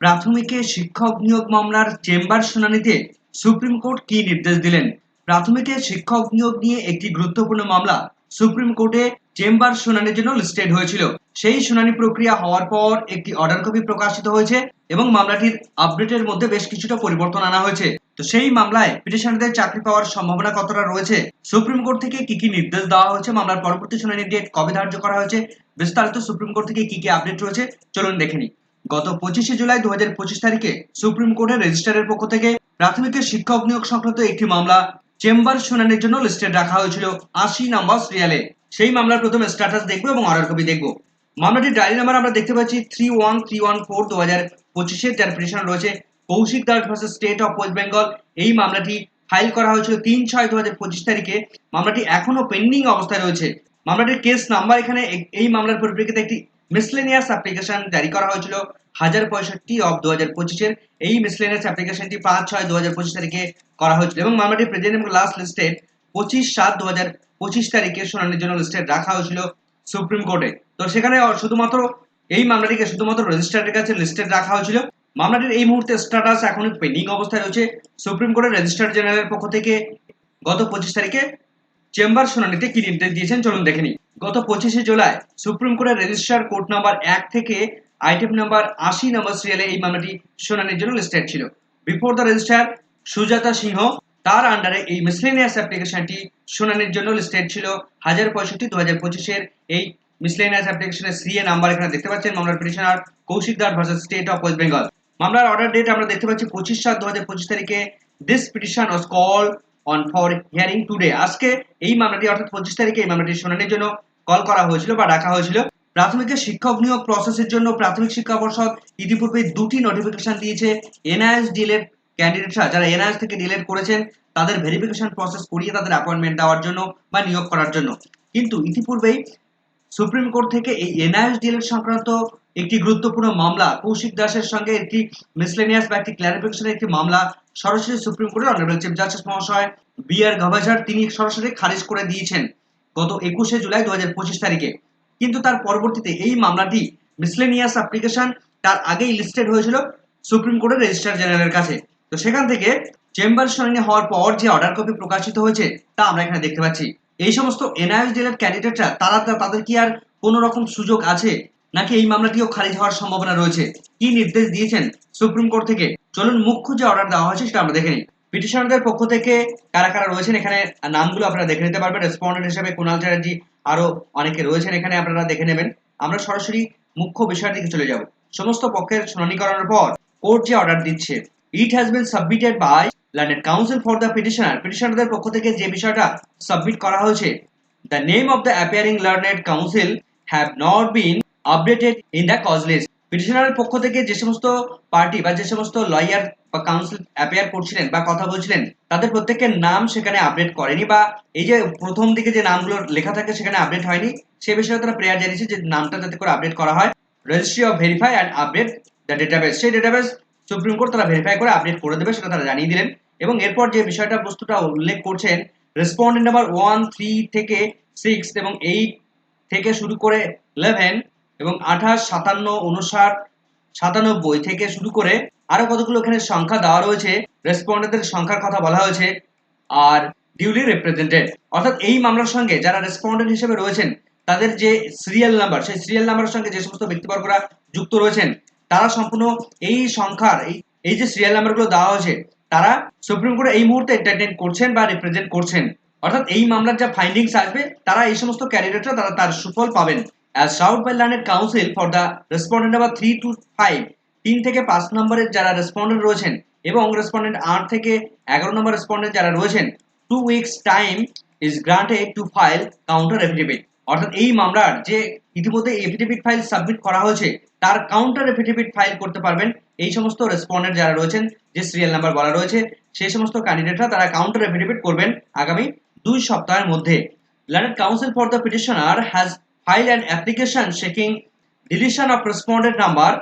প্রাথমিকে শিক্ষক নিয়োগ মামলার চেম্বার শুনানিতে সুপ্রিম কোর্ট কি নির্দেশ দিলেন? প্রাথমিকে শিক্ষক নিয়োগ নিয়ে একটি গুরুত্বপূর্ণ মামলা সুপ্রিম কোর্টে চেম্বার শুনানির জন্য লিস্টেড হয়েছিল। সেই শুনানি প্রক্রিয়া হওয়ার পর একটি অর্ডার কপি প্রকাশিত হয়েছে এবং মামলাটির আপডেটের মধ্যে বেশ কিছুটা পরিবর্তন আনা হয়েছে। তো সেই মামলায় পিটিশনারদের চাকরি পাওয়ার সম্ভাবনা কতটা রয়েছে? সুপ্রিম কোর্ট থেকে কি কি নির্দেশ দেওয়া হয়েছে? মামলার পরবর্তী শুনানির ডেট কবে ধার্য করা হয়েছে? বিস্তারিত সুপ্রিম কোর্ট থেকে কি কি আপডেট রয়েছে? চলুন দেখে নিই। গত পঁচিশে জুলাই দুহাজার পঁচিশ তারিখে সুপ্রিম কোর্টের রেজিস্ট্রারের পক্ষ থেকে প্রাথমিকের শিক্ষক নিয়োগ সংক্রান্ত একটি মামলা চেম্বার শুনানির জন্য লিস্টেড রাখা হয়েছিল আশি নম্বর সিরিয়ালে। সেই মামলার প্রথমে স্ট্যাটাস দেখব এবং অর্ডার কপি দেখব। মামলাটির ডায়েরি নাম্বার আমরা দেখতে পাচ্ছি three one three one four দু হাজার পঁচিশের যার পিটিশন রয়েছে Kaushik Das versus state of West Bengal এই মামলাটি ফাইল করা হয়েছিল তিন ছয় দু হাজার পঁচিশ তারিখে। মামলাটি এখনও পেন্ডিং অবস্থায় রয়েছে। মামলাটির কেস নাম্বার এখানে এই মামলার পরিপ্রেক্ষিতে একটি মিসলেনিয়াস অ্যাপ্লিকেশন জারি করা হয়েছিল হাজার পঁয়ষট্টি অফ দু হাজার পঁচিশের। এই মিসলেনিয়াস অ্যাপ্লিকেশনটি পাঁচ ছয় দু হাজার পঁচিশ তারিখে করা হয়েছিল এবং মামলাটি প্রেজেন্ট এবং লাস্ট লিস্টেড পঁচিশ সাত দু হাজার পঁচিশ তারিখে শুনানির জন্য লিস্টেড রাখা হয়েছিল সুপ্রিম কোর্টে। তো সেখানে শুধুমাত্র এই মামলাটিকে শুধুমাত্র রেজিস্ট্রারের কাছে লিস্টেড রাখা হয়েছিল। মামলাটির এই মুহূর্তে স্ট্যাটাস এখন পেন্ডিং অবস্থায় রয়েছে। সুপ্রিম কোর্টের রেজিস্ট্রার জেনারেলের পক্ষ থেকে গত পঁচিশ তারিখে চেম্বার শুনানিতে কি নির্দেশ দিয়েছেন চলুন দেখে নিই। গত পঁচিশে জুলাই সুপ্রিম কোর্টের রেজিস্ট্রার কোর্ট নাম্বার এক থেকে আইটেম নাম্বার আশি নম্বর সিরিয়ালে এই মামলাটি শুনানির জন্য লিস্টেড ছিল। Before the registrar Sujata Singh তার আন্ডারে এই মিসলেনিয়াস অ্যাপ্লিকেশনটি শুনানির জন্য লিস্টেড ছিল। হাজার পঁয়ষট্টি দু হাজার পঁচিশের এই মিসলেনিয়াস অ্যাপ্লিকেশনের সিএ নাম্বার এখানে দেখতে পাচ্ছেন মামলার petitioner Kaushik Das versus state of West Bengal মামলার অর্ডার ডেট আমরা দেখতে পাচ্ছি পঁচিশ সাত দু হাজার পঁচিশ তারিখে this petition was call on for hearing today আজকে এই মামলাটি, অর্থাৎ পঁচিশ তারিখে এই মামলাটি শুনানির জন্য কল করা হয়েছিল বা ডাকা হয়েছিল। প্রাথমিকের শিক্ষক নিয়োগ প্রসেসের জন্য প্রাথমিক শিক্ষা পর্ষদ ইতিপূর্বে দুটি নোটিফিকেশন দিয়েছে। এনআইএস ডিলের ক্যান্ডিডেটরা যারা এনআইএস থেকে ডিলেট করেছেন, তাদের ভেরিফিকেশন প্রসেস করিয়ে তাদের অ্যাপয়েন্টমেন্ট দেওয়ার জন্য বা নিয়োগ করার জন্য। কিন্তু ইতিপূর্বেই সুপ্রিম কোর্ট থেকে এই এনআইএস ডিলেট সংক্রান্ত একটি গুরুত্বপূর্ণ মামলা। কৌশিক দাসের সঙ্গে একটি মিসলেনিয়াস বা একটি ক্লারিফিকেশনের একটি মামলা সরাসরি সুপ্রিম কোর্টের অনারেবল চিফ জাস্টিস মহাশয় বি আর গাভাজার তিনি সরাসরি খারিজ করে দিয়েছেন গত একুশে জুলাই দু হাজার পঁচিশ তারিখে। কিন্তু তার পরবর্তীতে এই মামলাটি মিসলেনিয়াস অ্যাপ্লিকেশন তার আগেই লিস্টেড হয়েছিল সুপ্রিম কোর্টের রেজিস্ট্রার জেনারেলের কাছে। তো সেখান থেকে চেম্বার শুনানি হওয়ার পর যে অর্ডার কপি প্রকাশিত হয়েছে তা আমরা এখানে দেখতে পাচ্ছি। এই সমস্ত এনআইএস ডিলের ক্যান্ডিডেটরা তারা তাদের কি আর কোনো রকম সুযোগ আছে নাকি এই মামলাটিও খারিজ হওয়ার সম্ভাবনা রয়েছে? কি নির্দেশ দিয়েছেন সুপ্রিম কোর্ট থেকে? চলুন মুখ্য যে অর্ডার দেওয়া হয়েছে সেটা আমরা দেখে নিই। পিটিশনারদের পক্ষ থেকে কারা কারা রয়েছেন? এখানে নামগুলো আপনারা দেখে নিতে পারবেন। রেসপন্ডেন্ট হিসেবে কুণাল চ্যাটার্জি, আরও অনেকে রয়েছেন এখানে, আপনারা দেখে নেবেন। আমরা সরাসরি মুখ্য বিষয়ের দিকে চলে যাব। সমস্ত পক্ষের শুনানি করানোর পর কোর্ট যে অর্ডার দিচ্ছে it has been submitted by learned counsel for the petitioner পিটিশনারদের পক্ষ থেকে যে বিষয়টা সাবমিট করা হয়েছে the name of the appearing learned counsel have not been updated in the cause list পিটিশনারের পক্ষ থেকে যে সমস্ত পার্টি বা যে সমস্ত লয়ার বা কাউন্সিল অ্যাপিয়ার করছিলেন বা কথা বলছিলেন, তাদের প্রত্যেকের নাম সেখানে আপডেট করেনি বা এই যে প্রথম দিকে যে নামগুলো লেখা থাকে সেখানে আপডেট হয়নি, সে বিষয়ে তারা প্রেয়ার জানিয়েছে যে নামটা যাতে করে আপডেট করা হয়। Registry of verify and update the database সেই ডেটাবেস সুপ্রিম কোর্ট তারা ভেরিফাই করে আপডেট করে দেবে সেটা তারা জানিয়ে দিলেন। এবং এরপর যে বিষয়টা বস্তুটা উল্লেখ করছেন রেসপন্ডেন্ট নাম্বার ওয়ান থ্রি থেকে সিক্স এবং এইট থেকে শুরু করে ইলেভেন এবং আঠাশ, সাতান্ন উনষাট সাতানব্বই থেকে শুরু করে আরও কতগুলো এখানে সংখ্যা দেওয়া রয়েছে রেসপন্ডেন্টের সংখ্যার কথা বলা হয়েছে, আর ডিউলি রিপ্রেজেন্টেড অর্থাৎ এই মামলার সঙ্গে যারা রেসপন্ডেন্ট হিসেবে রয়েছেন, তাদের যে সিরিয়াল নাম্বার সেই সিরিয়াল নাম্বারের সঙ্গে যে সমস্ত ব্যক্তিবর্গরা যুক্ত রয়েছেন, তারা সম্পূর্ণ এই সংখ্যার, এই এই যে সিরিয়াল নাম্বারগুলো দেওয়া হয়েছে, তারা সুপ্রিম কোর্টে এই মুহূর্তে এন্টারটেন করছেন বা রিপ্রেজেন্ট করছেন। অর্থাৎ এই মামলার যা ফাইন্ডিংস আসবে, তারা এই সমস্ত ক্যান্ডিডেটরা তারা তার সুফল পাবেন। As sought by learned counsel for the respondent number three two five তিন থেকে পাঁচ নম্বরের যারা রেসপন্ডেন্ট রয়েছেন এবং রেসপন্ডেন্ট আট থেকে এগারো নম্বর রেসপন্ডেন্ট যারা রয়েছেন two weeks time is granted to file counter affidavit অর্থাৎ এই মামলার যে ইতিমধ্যে এফিডেভিট ফাইল সাবমিট করা হয়েছে, তার কাউন্টার এফিডেভিট ফাইল করতে পারবেন এই সমস্ত রেসপন্ডেন্ট যারা রয়েছেন, যে সিরিয়াল নাম্বার বলা রয়েছে, সেই সমস্ত ক্যান্ডিডেটরা তারা কাউন্টার এফিডেভিট করবেন আগামী দুই সপ্তাহের মধ্যে। Learned counsel for the petitioner has filed and application seeking deletion of respondent number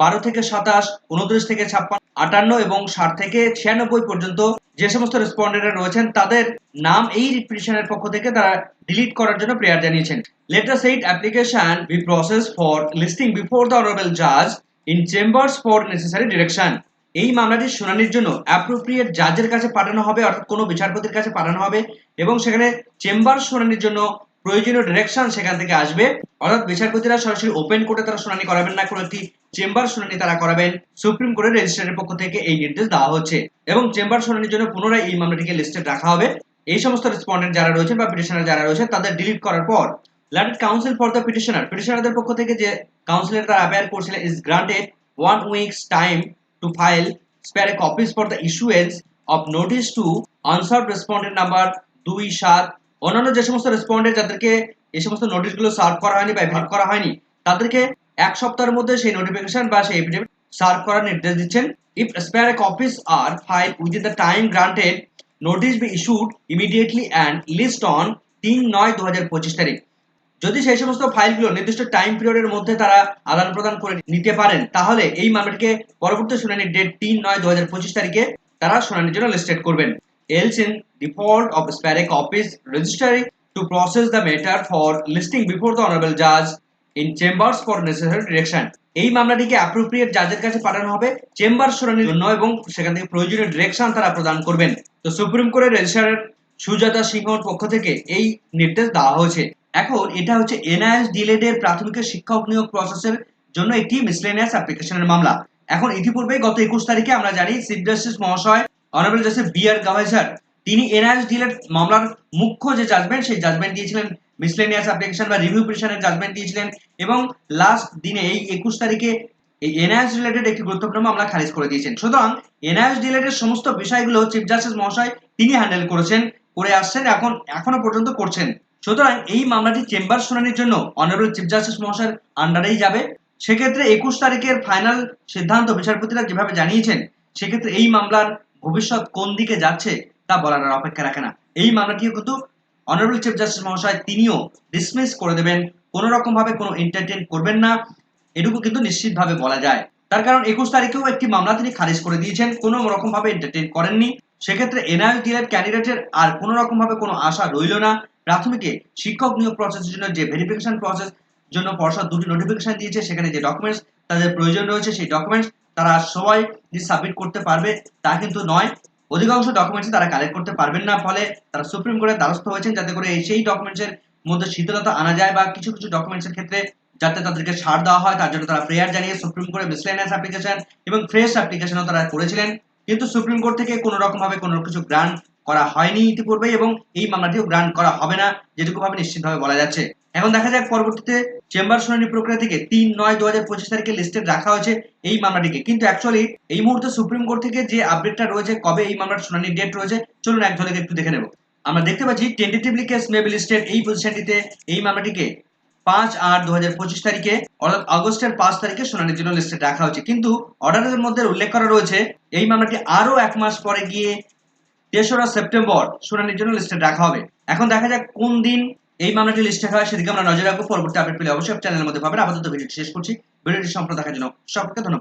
বারো থেকে সাতাশ, উনত্রিশ থেকে ছাপ্পান্ন, আটান্ন এবং ষাট থেকে ছিয়ানব্বই পর্যন্ত যে সমস্ত রেসপন্ডেন্ট রয়েছেন, তাদের নাম এই পিটিশনের পক্ষ থেকে তারা ডিলিট করার জন্য প্রেয়ার জানিয়েছেন। Let the said application be process for listing before the honourable জাজ in chambers for necessary direction এই মামলাটির শুনানির জন্য অ্যাপ্রোপ্রিয়েট জাজের কাছে পাঠানো হবে, অর্থাৎ কোনো বিচারপতির কাছে পাঠানো হবে এবং সেখানে চেম্বার শুনানির জন্য প্রয়োজনীয় ডিরেকশন সেখান থেকে আসবে। অর্থাৎ বিচারপতিরা সরাসরি ওপেন কোর্টে তারা শুনানি করাবেন না, কোনো একটি চেম্বার শুনানি তারা করাবেন। সুপ্রিম কোর্টের রেজিস্ট্রারের পক্ষ থেকে এই নির্দেশ দেওয়া হচ্ছে। এবং চেম্বার শুনানির জন্য পুনরায় এই মামলাটিকে লিস্টে রাখা হবে। এই সমস্ত রেসপন্ডেন্ট যারা রয়েছেন বা পিটিশনার যারা রয়েছে তাদের ডিলিট করার পর learned counsel for the petitioner পিটিশনারদের পক্ষ থেকে যে কাউন্সিলের তারা অ্যাপেয়ার করছিলেন is granted one weeks time to file spare copies for the issuance of notice to answer respondent number দুই সাত অন্যান্য যে সমস্ত রেসপন্ডেন্ট যাদেরকে এই সমস্ত নোটিশগুলো সার্ভ করা হয়নি বা ভেট করা হয়নি, তাদেরকে এক সপ্তাহের মধ্যে সেই নোটিফিকেশন বা সেই এফিডেভিট সার্ভ করার নির্দেশ দিচ্ছেন। If spare copies are file within the time granted notice be issued immediately and list on তিন নয় দু হাজার পঁচিশ তারিখ। যদি সেই সমস্ত ফাইলগুলো নির্দিষ্ট টাইম পিরিয়ডের মধ্যে তারা আদান প্রদান করে নিতে পারেন, তাহলে এই মামলাটিকে পরবর্তী শুনানির ডেট তিন নয় দু হাজার পঁচিশ তারিখে তারা শুনানির জন্য লিস্টেড করবেন। Else in default of spare copies registry to process the matter for listing before the honourable জাজ in chambers for necessary direction এই মামলাটিকে অ্যাপ্রোপ্রিয়েট জাজের কাছে পাঠানো হবে চেম্বার শুনানির জন্য এবং সেখান থেকে প্রয়োজনীয় ডিরেকশন তারা প্রদান করবেন। তো সুপ্রিম কোর্টের রেজিস্ট্রারের সুজাতা সিংহর পক্ষ থেকে এই নির্দেশ দেওয়া হয়েছে। এখন এটা হচ্ছে এনআইএস ডিলেড এর প্রাথমিক শিক্ষক নিয়োগ প্রসেসের জন্য একটি মিসলেনিয়াস অ্যাপ্লিকেশনের মামলা। এখন ইতিপূর্বে গত একুশ তারিখে আমরা জানি চিফ জাস্টিস মহাশয় অনারেবল জাস্টিস বি আর গাভাইজার তিনি এনআইএস ডিলের মামলার মুখ্য যে জাজমেন্ট সেই জাজমেন্ট দিয়েছিলেন মিসলেনিয়াস অ্যাপ্লিকেশন বা রিভিউ পিটিশনের জাজমেন্ট দিয়েছিলেন এবং লাস্ট দিনে, এই একুশ তারিখে এই এনআইএস রিলেটেড একটি গুরুত্বপূর্ণ মামলা খারিজ করে দিয়েছেন। সুতরাং এনআইএস রিলেটেড সমস্ত বিষয়গুলো চিফ জাস্টিস মহাশয় তিনি হ্যান্ডেল করেছেন, করে আসছেন, এখন, এখনও পর্যন্ত করছেন। সুতরাং এই মামলাটি চেম্বার শুনানির জন্য অনারেবল চিফ জাস্টিস মহাশয়ের আন্ডারেই যাবে। সেক্ষেত্রে একুশ তারিখের ফাইনাল সিদ্ধান্ত বিচারপতিরা যেভাবে জানিয়েছেন, সেক্ষেত্রে এই মামলার ভবিষ্যৎ কোন দিকে যাচ্ছে তা বলার আর অপেক্ষা রাখে না। এই মামলাটিও কিন্তু অনারেবল চিফ জাস্টিস মহাশয় তিনিও ডিসমিস করে দেবেন। কোনো রকম ভাবে কোনো এন্টারটেন করবেন না। এটুকু কিন্তু নিশ্চিতভাবে বলা যায়। তার কারণ একুশ তারিখেও একটি মামলা তিনি খারিজ করে দিয়েছেন। কোনো রকম ভাবে এন্টারটেন করেননি। সেক্ষেত্রে এনআইএস ডিএড ক্যান্ডিডেটের আর কোনো রকম ভাবে কোনো আশা রইল না। প্রাথমিকে শিক্ষক নিয়োগ প্রসেসের জন্য যে ভেরিফিকেশন প্রসেস জন্য পর্ষদ দুটি নোটিফিকেশন দিয়েছে, সেখানে যে ডকুমেন্টস তাদের প্রয়োজন রয়েছে, সেই ডকুমেন্টস তারা সবাই যে সাবমিট করতে পারবে তা কিন্তু নয়। অধিকাংশ ডকুমেন্টস তারা কালেক্ট করতে পারবেন না, ফলে তারা সুপ্রিম কোর্টের দ্বারস্থ হয়েছেন যাতে করে এই সেই ডকুমেন্টসের মধ্যে শীতলতা আনা যায় বা কিছু কিছু ডকুমেন্টসের ক্ষেত্রে যাতে তাদেরকে ছাড় দেওয়া হয়, তার জন্য তারা প্রেয়ার জানিয়ে সুপ্রিম কোর্টে মিসলেনিয়াস অ্যাপ্লিকেশন এবং ফ্রেশ অ্যাপ্লিকেশনও তারা করেছিলেন। কিন্তু সুপ্রিম কোর্ট থেকে কোনো রকমভাবে কোনো কিছু গ্রান্ট করা হয়নি ইতিপূর্বে এবং এই মামলাটিও গ্রান্ট করা হবে না যেটুকুভাবে নিশ্চিতভাবে বলা যাচ্ছে। এখন দেখা যাক পরবর্তীতে চেম্বার শুনানি প্রক্রিয়া থেকে তিন নয় দু হাজার পঁচিশ তারিখে লিস্টেড রাখা হয়েছে এই মামলাটিকে। কিন্তু অ্যাকচুয়ালি এই মুহূর্তে সুপ্রিম কোর্ট থেকে যে আপডেটটা রয়েছে, কবে এই মামলার শুনানির ডেট রয়েছে, চলুন এক ঝলকে একটু দেখে নেব। আমরা দেখতে পাচ্ছি tentatively case may be listed এই পজিশনটিতে এই মামলাটিকে পাঁচ আট দু হাজার পঁচিশ তারিখে, অর্থাৎ আগস্টের পাঁচ তারিখে শুনানির জন্য লিস্টে রাখা হয়েছে। কিন্তু অর্ডারের মধ্যে উল্লেখ করা রয়েছে, এই মামলাটি আরও এক মাস পরে গিয়ে তেসরা সেপ্টেম্বর শুনানির জন্য লিস্টে রাখা হবে। এখন দেখা যাক কোন দিন এই মামলাটি লিস্ট থাকা হয়, সেদিকে আমরা নজর রাখব। পরবর্তী আপডেট পেলে অবশ্যই চ্যানেলের মধ্যে পাবেন। আপাতত ভিডিওটি শেষ করছি। ভিডিওটি সম্পূর্ণ দেখার জন্য সকলকে ধন্যবাদ।